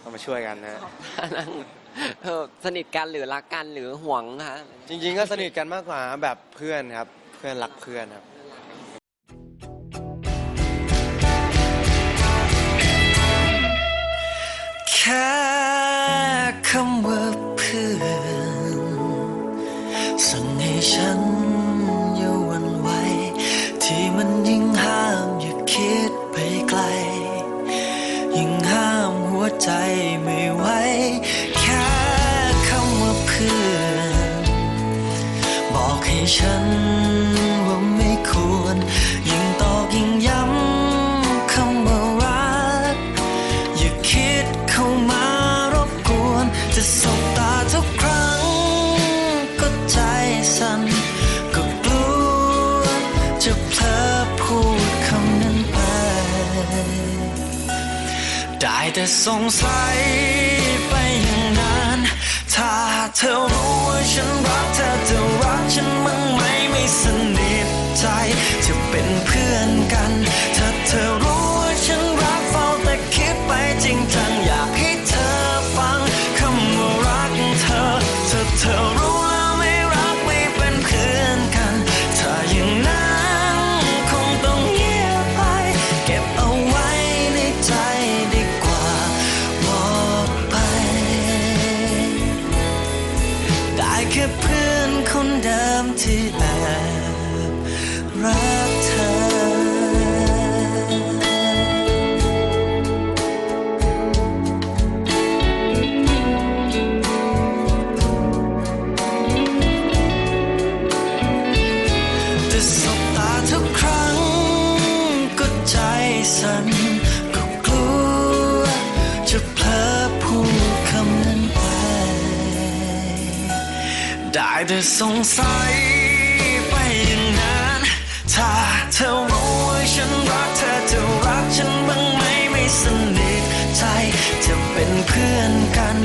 เอามาช่วยกันนะนั่งเออสนิทกันหรือรักกันหรือห่วงคะจริง ๆ ก็สนิทกันมากกว่าแบบเพื่อนครับ เพื่อนรักเพื่อนครับ แค่คำว่าเพื่อนสั่งให้ฉัน ใจไม่ไหวแค่คำว่าเพื่อนบอกให้ฉันว่าไม่ควร ยิ่งตอกยิ่งย้ำคำว่ารัก อย่าคิดเข้ามารบกวน จะสบตาทุกครั้ง ก็ใจสั่นก็กลัวจะเพลอพูดคำนั้นไป ได้แต่สงสัยไปอย่างนั้น ถ้าเธอรู้ว่าฉันรักเธอจะรักฉันมั้งไหมไม่สนิทใจจะเป็นเพื่อนกัน แค่เพื่อนคนเดิมที่แอบรัก ได้แต่สงสัยไปอย่างนั้น ถ้าเธอรู้ว่าฉันรักเธอจะรักฉันบ้างไหมไม่สนิทใจจะเป็นเพื่อนกัน